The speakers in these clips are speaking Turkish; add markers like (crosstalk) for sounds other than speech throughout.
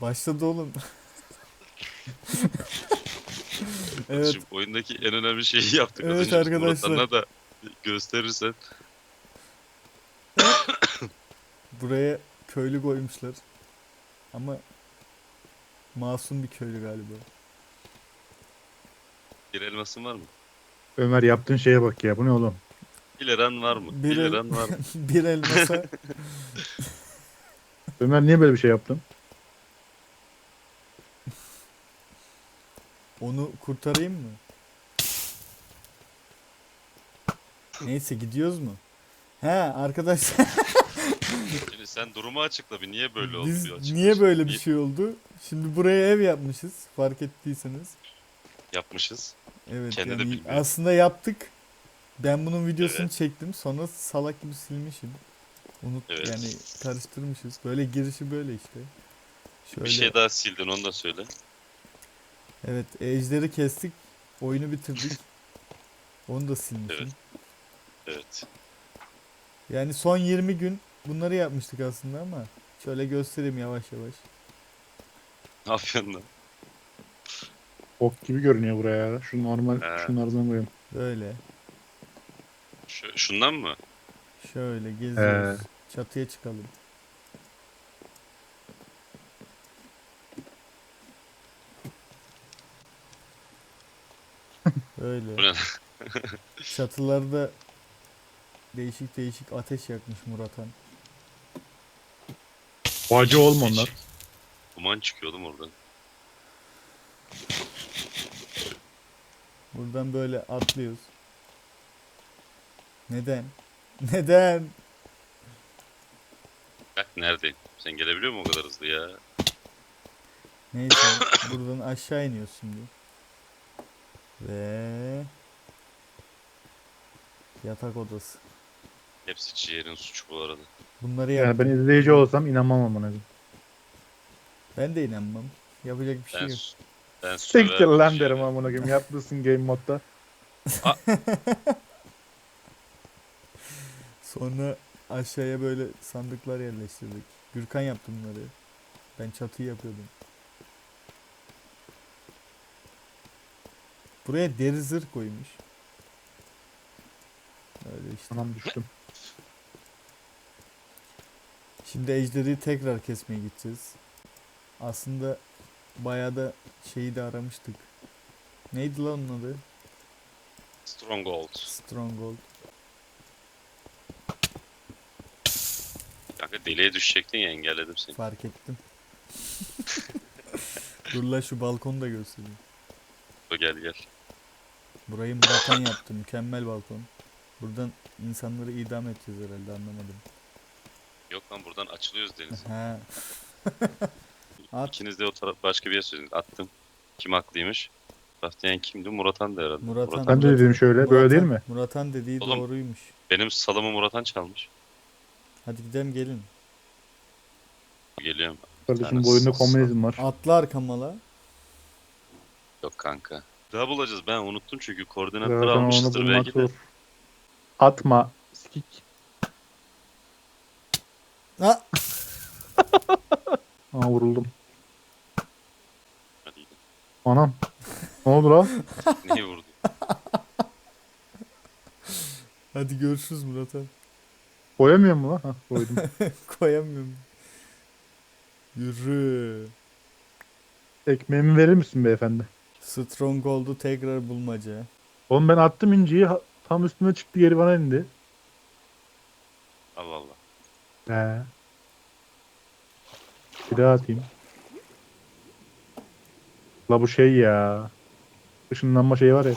Başladı oğlum. (laughs) evet Şimdi oyundaki en önemli şeyi yaptık. Az Evet önce arkadaşlar. Murat'ına da gösterirsen. (coughs) buraya köylü koymuşlar. Ama masum bir köylü galiba. Bir elmasın var mı? Ömer yaptığın şeye bak ya. Bu ne oğlum? Bir liran var mı? Bir Bir, el- liran var mı? (laughs) bir elmasa (laughs) Ömer niye böyle bir şey yaptın? Onu kurtarayım mı? Neyse gidiyoruz mu? He arkadaşlar (laughs) Şimdi sen durumu açıkla bir niye böyle oldu biz bir açıkla. niye böyle bir Niye şey oldu? Şimdi buraya ev yapmışız fark ettiyseniz. yapmışız? Evet Kendi de yani bilmiyor. aslında yaptık. Ben bunun videosunu Evet. çektim sonra salak gibi silmişim. Unut Evet. yani karıştırmışız. Böyle girişi böyle işte. Şöyle Bir şey daha sildin onu da söyle. Evet ejderi kestik. Oyunu bitirdik. Onu da silmişim. Evet. Evet. Yani son 20 gün bunları yapmıştık aslında ama şöyle göstereyim yavaş yavaş. Ne yapıyorsun lan? Ok gibi görünüyor buraya ya. Şu normal He. şunlardan koyayım. Böyle. Şu, şundan mı? Şöyle geziyoruz. Çatıya çıkalım. Böyle. Bu ne? (laughs) Çatılarda değişik değişik ateş yakmış Muratan. Bacı olma onlar. Duman çıkıyor oğlum oradan. Buradan böyle atlıyoruz. Neden? Neden? Bak neredeyim? Sen gelebiliyor musun o kadar hızlı ya? Neyse buradan aşağı iniyoruz şimdi. Ve yatak odası. Hepsi ciğerin suçu bu arada. Bunları yap. Yani ben izleyici olsam inanmam amına. Ben de inanmam. Yapacak bir şey Ben, yok. ben Siktir lan ciğeri. derim amına koyayım. Yapmışsın game modda. (laughs) Sonra aşağıya böyle sandıklar yerleştirdik. Gürkan yaptı bunları. Ben çatıyı yapıyordum. Buraya deri zırh koymuş. Öyle işte. Tamam düştüm. Şimdi ejderi tekrar kesmeye gideceğiz. Aslında bayağı da şeyi de aramıştık. Neydi lan onun adı? Stronghold. Stronghold. Kanka deliğe düşecektin ya engelledim seni. Fark ettim. (laughs) Dur la şu balkonu da göstereyim. O gel gel. Burayı Muratan yaptı. Mükemmel balkon. Buradan insanları idam edeceğiz herhalde anlamadım. Yok lan buradan açılıyoruz deniz. He. (laughs) At. İkiniz de o taraf başka bir yer söylediniz. Attım. Kim haklıymış? Raftiyen kimdi? Muratan da herhalde. Muratan. Ben de dedim şöyle, böyle değil mi? Muratan dediği Oğlum. doğruymuş. Benim salımı Muratan çalmış. Hadi gidelim gelin. Geliyorum. Kardeşim Yani bu oyunda s- komünizm var. Atla arkama la. Yok kanka. Daha bulacağız. Ben unuttum çünkü Zaten koordinatları onu almışızdır bulmak belki de. zor. Atma. Sikik. Ha! (laughs) Aa vuruldum. Hadi gidelim. Anam. Ne oldu lan? (laughs) Niye vurdu? Hadi görüşürüz Muratan. Koyamıyor mu lan? Hah koydum. (laughs) Koyamıyorum. Yürü. Ekmeğimi verir misin beyefendi? Stronghold'u tekrar bulmaca. Oğlum ben attım inciyi. ha- Tam üstüne çıktı geri bana indi. Allah Allah. He. Bir daha atayım. La bu şey ya. Işınlanma şeyi var ya.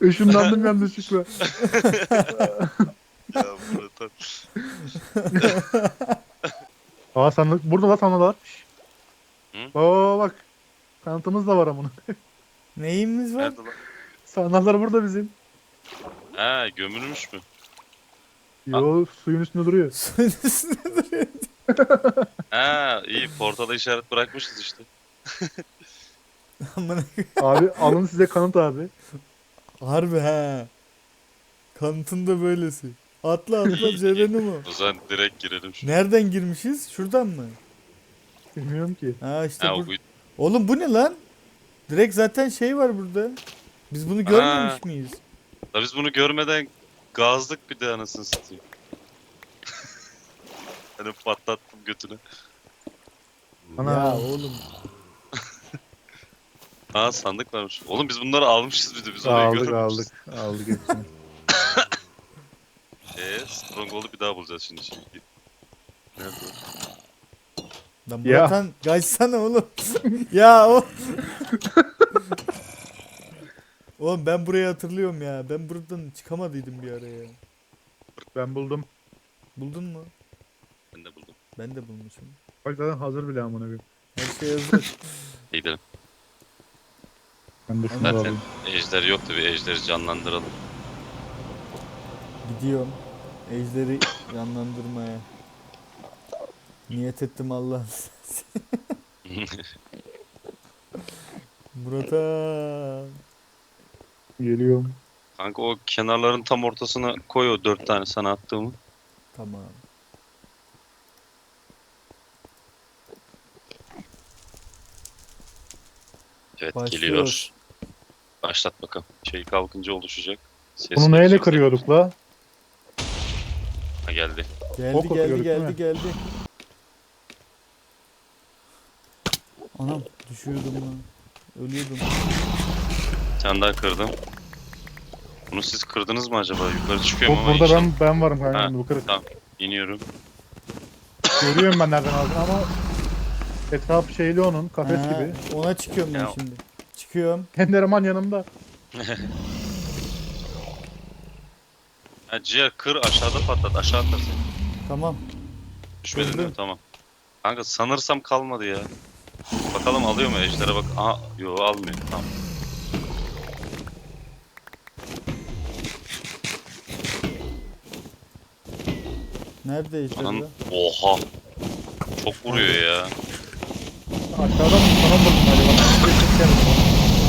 (laughs) Işınlandım yanlışlıkla. (laughs) Ya Muratan. Aa sandık. Burada la sandılar. Hı? Oo bak. Kanıtımız da var amına. Neyimiz var? Nerede lan? Sandıklar burada bizim. Ha gömülmüş mü? Yo suyun üstünde duruyor. (laughs) Suyun üstünde duruyor. (laughs) Ha iyi portala işaret bırakmışız işte. (laughs) Amına Abi alın size kanıt abi. Harbi ha. Kanıtın da böylesi. Atla atla Geronimo. O zaman direkt girelim şu. Nereden girmişiz? Şuradan mı? Bilmiyorum ki. Ha işte Ha, bur- bu Oğlum bu ne lan? Direkt zaten şey var burada. Biz bunu görmemiş miyiz? Da biz bunu görmeden gazlık bir de anasını satayım. (laughs) hani patlattım götünü. Ana. Ya oğlum. (laughs) Aa sandık varmış. Oğlum biz bunları almışız bir de biz orayı Aldık görmemişiz. aldık. Aldık hepsini. Eee (laughs) Stronghold'u bir daha bulacağız şimdi. şimdi. Nerede o? Lan Ya. Muratan kaçsana oğlum. (laughs) ya o. (laughs) oğlum ben burayı hatırlıyorum ya. Ben buradan çıkamadıydım bir araya. ben buldum. Buldun mu? Ben de buldum. Ben de bulmuşum. Bak zaten hazır bile amına koyayım. Her şey hazır. (laughs) İyi gidelim. Ben de şunu da Zaten alayım. ejder yoktu bir ejderi canlandıralım. Gidiyorum. Ejderi canlandırmaya. Niyet ettim Allah. (laughs) Muratan. Geliyorum. Kanka o kenarların tam ortasına koy o dört tane sana attığımı. Tamam. Evet Başlıyor. geliyor. Başlat bakalım. Şey kalkınca oluşacak. Ses Bunu neyle kırıyorduk la? Ha geldi. Geldi Ok geldi değil geldi mi? geldi. Anam düşüyordum lan. Ölüyordum. Bir tane daha kırdım. Bunu siz kırdınız mı acaba? Yukarı çıkıyorum Bu, ama burada ben ben varım kanka. Ha, Bu kırık. tamam. iniyorum. Görüyorum ben nereden aldığını ama etraf şeyli onun kafes Ha, gibi. Ona çıkıyorum ben Ya. şimdi. Çıkıyorum. Enderman yanımda. (laughs) Ha ciğer kır aşağıda patlat. Aşağı atarsın. Tamam. Düşmedin değil mi? Kırdım. Tamam. Kanka sanırsam kalmadı ya. Bakalım alıyor mu ejdere bak. Aha yo almıyor. Tamam. Nerede Anan ejderha? oha. Çok vuruyor ya. Aşağıdan sana buldum galiba.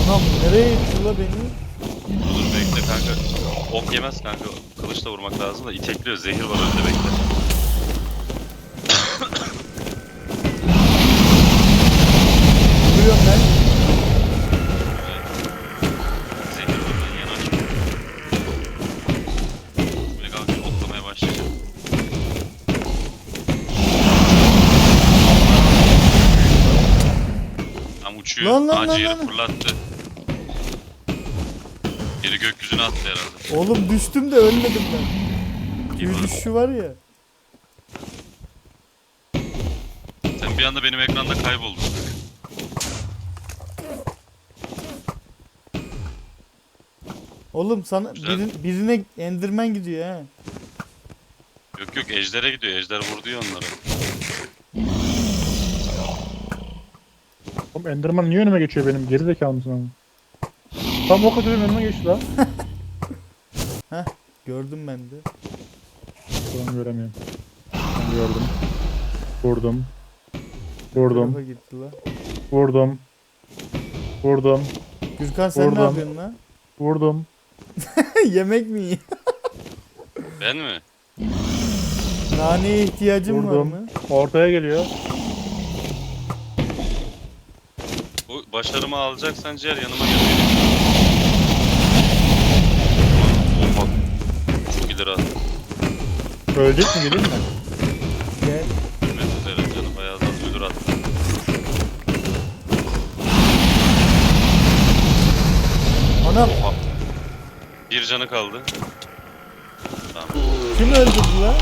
Anam nereye itti la beni? Dur dur bekle kanka. Ok yemez kanka. Kılıçla vurmak lazım da itekliyor. Zehir var önünde bekle. Vuruyorum ben. Zehir var ben yanaşmıyorum. Böyle kanka oklamaya başlayacağım. Tam uçuyor. Lan, lan, lan, lan. fırlattı. Geri gökyüzüne attı herhalde. Oğlum düştüm de ölmedim ben. Tüy bari. düşüşü var ya. Sen bir anda benim ekranda kayboldun. Oğlum sana Güzel. biri- birine endirmen gidiyor ha. Yok yok ejdere gidiyor. Ejder vurdu ya onları. Oğlum Enderman niye önüme geçiyor benim? Geri zekalı mısın ama? Tam o kadar önüme geçti la. (laughs) Gördüm ben de. Şu an göremiyorum. Ben gördüm. Vurdum. Vurdum. Tarafa gitti la. Vurdum. Vurdum. Gürkan sen ne Vurdum. yapıyorsun lan? Vurdum. (laughs) Yemek mi? Ben mi? Naneye ihtiyacın var Vurdum. mı? Ortaya geliyor. Bu başarımı alacaksan ciğer yanıma gel. Oha. Çok ileri attı. Ölecek mi geleyim mi? Gel. Mesut Eren canı bayağı da ölür attı. Anam Oha. Bir canı kaldı. Tamam. kim öldürdü la?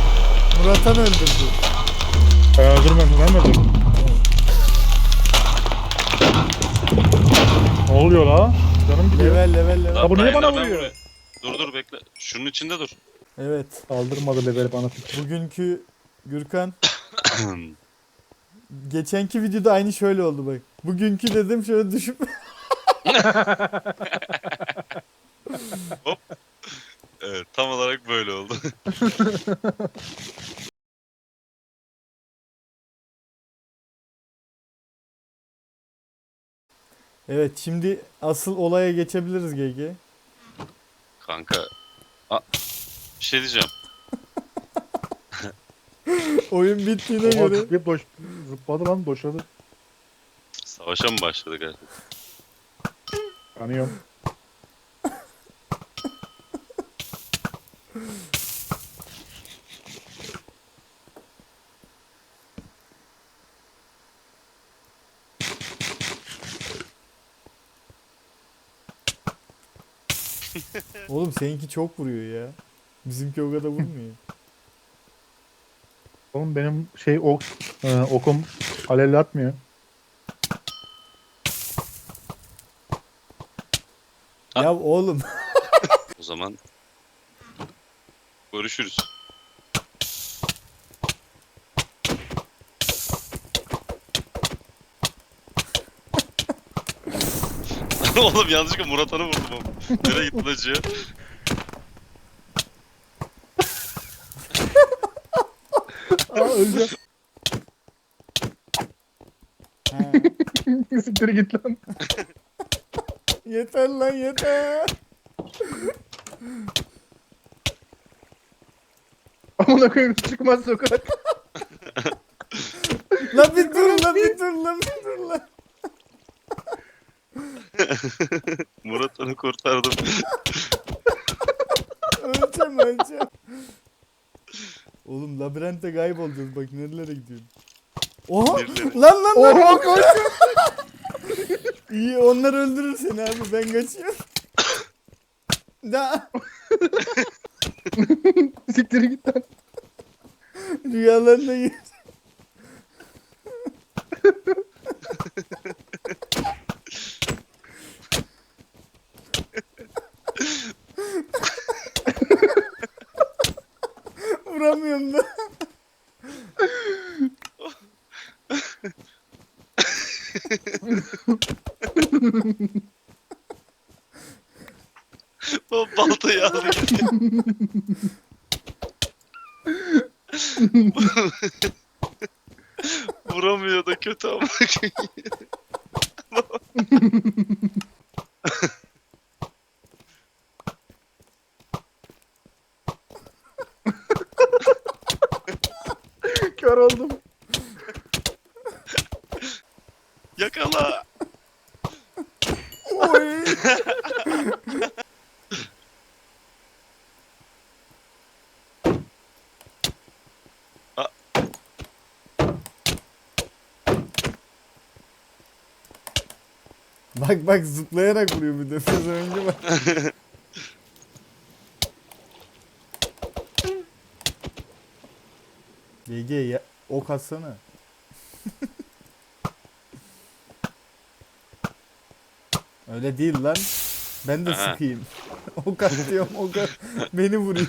Muratan öldürdü. Ben öldürmedim. Ben mi öldürdüm? Ne oluyor la? Canım gidiyor. Level level level. Ya bu niye bana ben vuruyor? Dur dur bekle. Şunun içinde dur. Evet. Saldırmadı level bana. Bugünkü Gürkan (coughs) geçenki videoda aynı şöyle oldu bak. Bugünkü dedim şöyle düşüp (laughs) (laughs) (laughs) evet tam olarak böyle oldu. (laughs) Evet şimdi asıl olaya geçebiliriz GG. Kanka. Aa, bir şey diyeceğim. (laughs) Oyun bittiğine Oha göre. zıplayıp boş, zıpladı lan boşladı. Savaşa mı başladık artık? Kanıyorum. (laughs) Oğlum seninki çok vuruyor ya. Bizimki o kadar vurmuyor. Oğlum benim şey ok, e, okum alevli atmıyor. Ha. ya oğlum. O zaman (laughs) görüşürüz. (laughs) Oğlum yanlışlıkla Murat Han'ı vurdum ama. Nereye gitti acı? Aa öleceğim. Ha, (laughs) Siktir git lan. (laughs) yeter lan yeter. Amına koyayım çıkmaz sokak. Lan bir dur lan bir dur lan bir dur lan. (laughs) Murat Han'ı kurtardım. Öleceğim öleceğim. Oğlum labirente kaybolacağız bak nerelere gidiyorsun. Oha lan lan lan. Oha (laughs) koş. İyi onlar öldürür seni abi ben kaçıyorum. Da (laughs) Siktir git lan. rüyalarına gir. Vuramıyorum da. O baltayı aldı gitti. (laughs) Vuramıyor da kötü ama. (laughs) Bak bak zıplayarak vuruyor bir defaz (laughs) önce bak. (laughs) GG ya ok atsana. (laughs) Öyle değil lan. Ben de Aha. sıkayım. ok atıyorum ok at- beni vuruyor.